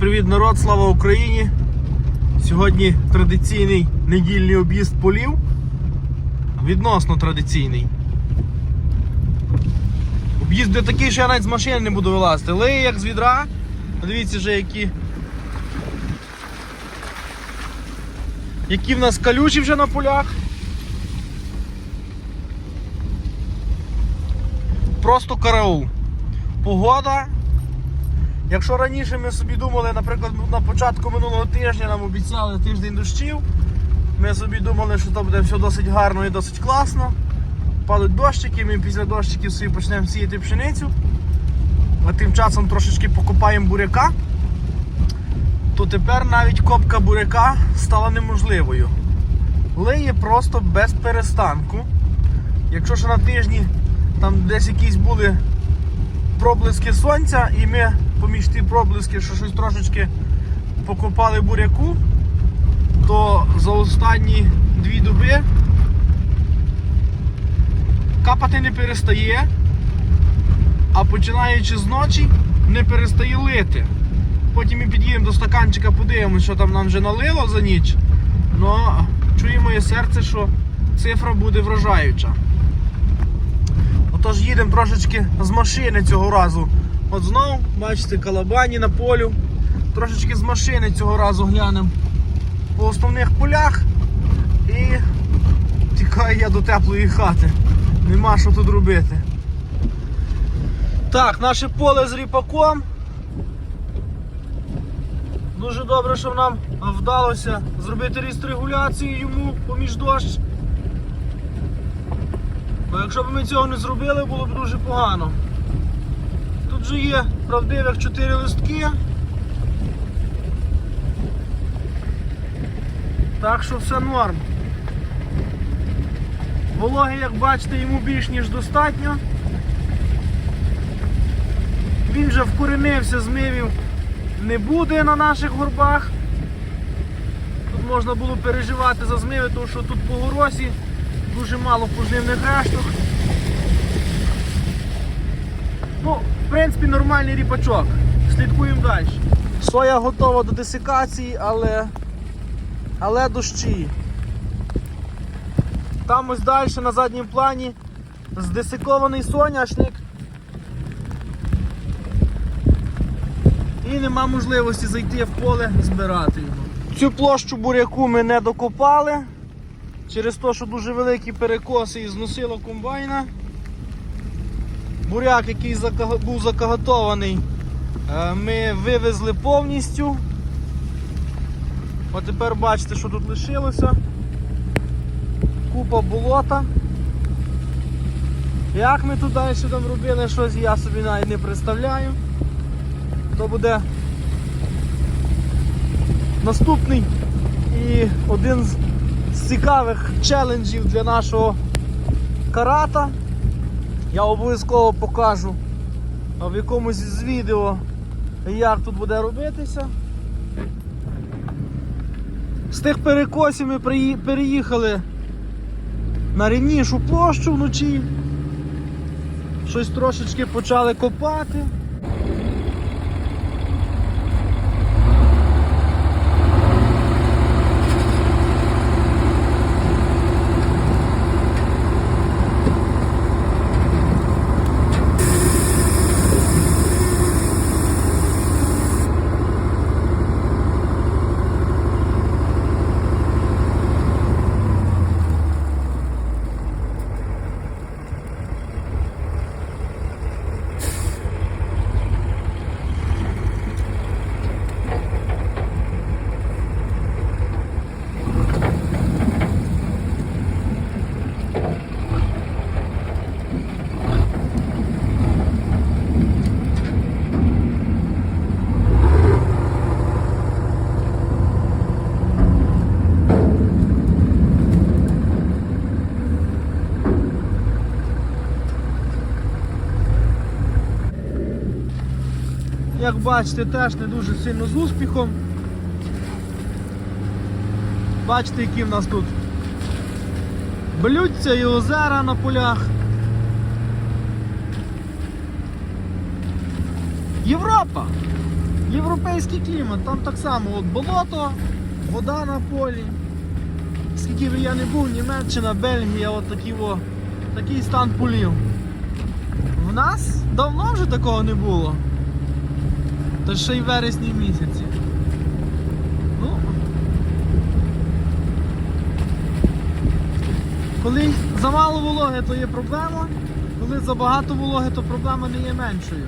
Привіт, народ, слава Україні! Сьогодні традиційний недільний об'їзд полів. Відносно традиційний. Об'їзд буде такий, що я навіть з машини не буду вилазити. Лиє як з відра. Подивіться вже які. Які в нас калючі вже на полях. Просто караул. Погода Якщо раніше ми собі думали, наприклад, на початку минулого тижня нам обіцяли тиждень дощів, ми собі думали, що то буде все досить гарно і досить класно. Падуть дощики, ми після дощиків собі почнемо сіяти пшеницю. А тим часом трошечки покопаємо буряка, то тепер навіть копка буряка стала неможливою. Лиє просто без перестанку. Якщо ще на тижні там десь якісь були проблиски сонця, і ми поміж ті проблиски, що щось трошечки покопали буряку, то за останні дві доби капати не перестає, а починаючи з ночі не перестає лити. Потім ми під'їдемо до стаканчика, подивимося, що там нам вже налило за ніч. Ну, чує моє серце, що цифра буде вражаюча. Отож їдемо трошечки з машини цього разу. От знов, бачите, калабані на полю. Трошечки з машини цього разу глянемо по основних полях і тікаю я до теплої хати. Нема що тут робити. Так, наше поле з ріпаком. Дуже добре, що нам вдалося зробити рістрегуляцію йому поміж дощ. Бо якщо б ми цього не зробили, було б дуже погано. Тут же є правдивих 4 листки. Так що все норм. Вологи, як бачите, йому більш ніж достатньо. Він вже вкоренився, змивів не буде на наших горбах. Тут можна було переживати за змиви, тому що тут по горосі дуже мало поживних решток. Ну, в принципі, нормальний ріпачок. Слідкуємо далі. Соя готова до десикації, але, але дощі. Там ось далі на задньому плані здесикований соняшник. І нема можливості зайти в поле збирати його. Цю площу буряку ми не докопали. Через те, що дуже великі перекоси і зносило комбайна. Буряк, який був закагатований, е, ми вивезли повністю. От тепер бачите, що тут лишилося. Купа болота. Як ми тут далі там робили щось, я собі навіть не представляю. То буде наступний і один з з цікавих челенджів для нашого карата. Я обов'язково покажу в якомусь з відео, як тут буде робитися. З тих перекосів ми переїхали на рівнішу площу вночі. Щось трошечки почали копати. Як бачите, теж не дуже сильно з успіхом. Бачите, які в нас тут блюдця і озера на полях. Європа! європейський клімат, там так само от болото, вода на полі. Скільки би я не був, Німеччина, Бельгія, от такі о, такий стан полів. В нас давно вже такого не було. Та ще й вересні місяці. Ну, коли замало вологи, то є проблема. Коли забагато вологи, то проблема не є меншою.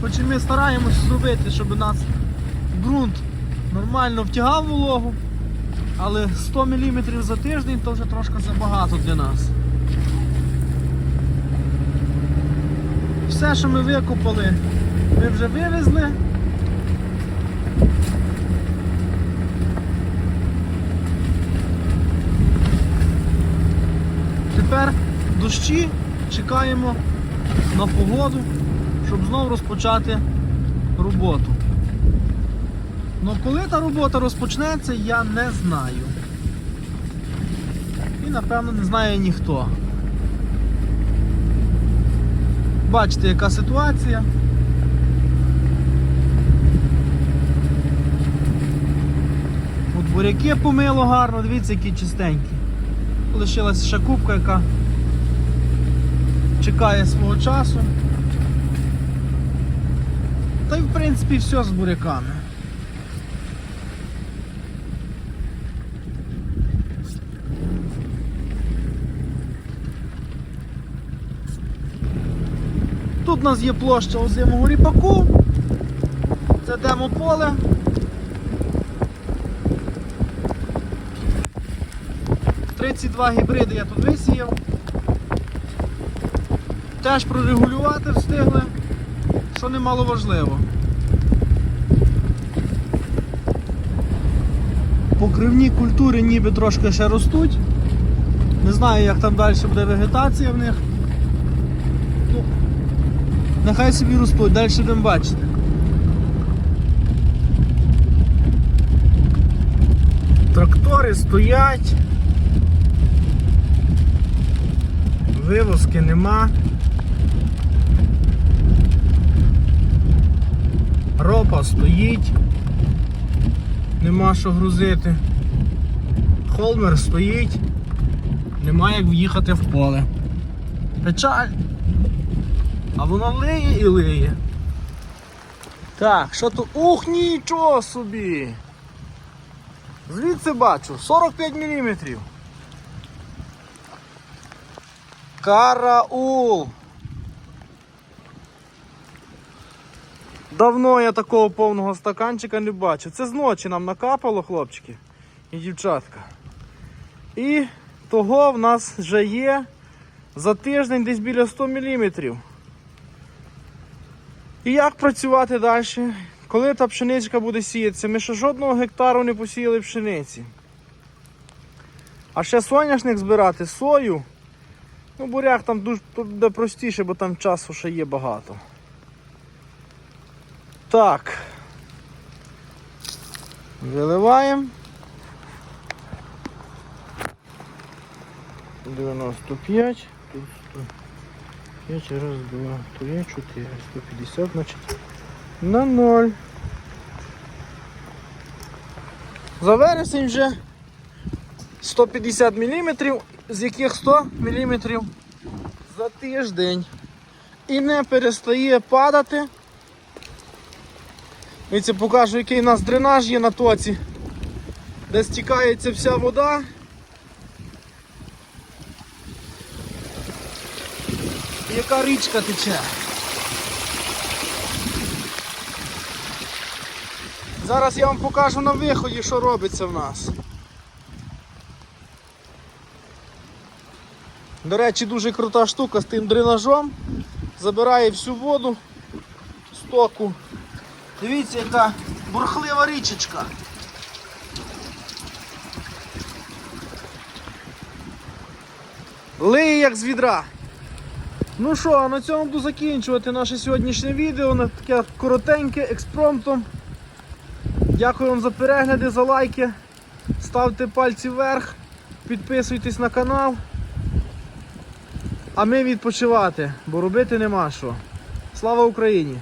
Хоч і ми стараємось зробити, щоб нас ґрунт нормально втягав вологу, але 100 мм за тиждень то вже трошки забагато для нас. Все, що ми викопали, ми вже вивезли. Тепер дощі чекаємо на погоду, щоб знову розпочати роботу. Ну коли та робота розпочнеться, я не знаю. І напевно не знає ніхто. Бачите, яка ситуація. От буряки помило гарно, дивіться, які чистенькі. Лишилася ще кубка, яка чекає свого часу. Та й в принципі все з буряками. Тут у нас є площа озимого ріпаку. Це демополе. Тридцять два гібриди я тут висіяв. Теж прорегулювати встигли, що немало важливо. Покривні культури ніби трошки ще ростуть. Не знаю, як там далі буде вегетація в них. Нехай собі ростуть, далі будемо бачити. Трактори стоять. Вивозки нема. Ропа стоїть. Нема що грузити. Холмер стоїть. Нема як в'їхати в поле. Печаль. А воно лиє і лиє. Так, що тут? Ух, нічого собі! Звідси бачу, 45 мм. Караул! Давно я такого повного стаканчика не бачив. Це зночі нам накапало, хлопчики і дівчатка. І того в нас вже є за тиждень десь біля 100 мм. І як працювати далі? Коли та пшеничка буде сіятися? Ми ще жодного гектару не посіяли пшениці. А ще соняшник збирати, сою. Ну, буряк там дуже простіше, бо там часу ще є багато. Так. Виливаємо. 95. Тут 105, раз, два, три, чотири, 150, значить на 0. За вересень вже 150 мм, з яких 100 мм за тиждень. І не перестає падати. Дивіться, покажу, який у нас дренаж є на тоці, де стікається вся вода. Яка річка тече. Зараз я вам покажу на виході, що робиться в нас. До речі, дуже крута штука з тим дренажом. Забирає всю воду з току. Дивіться, яка бурхлива річечка. Лиє як з відра. Ну що, а на цьому буду закінчувати наше сьогоднішнє відео. На таке коротеньке експромтом. Дякую вам за перегляди, за лайки. Ставте пальці вверх, підписуйтесь на канал. А ми відпочивати, бо робити нема що. Слава Україні!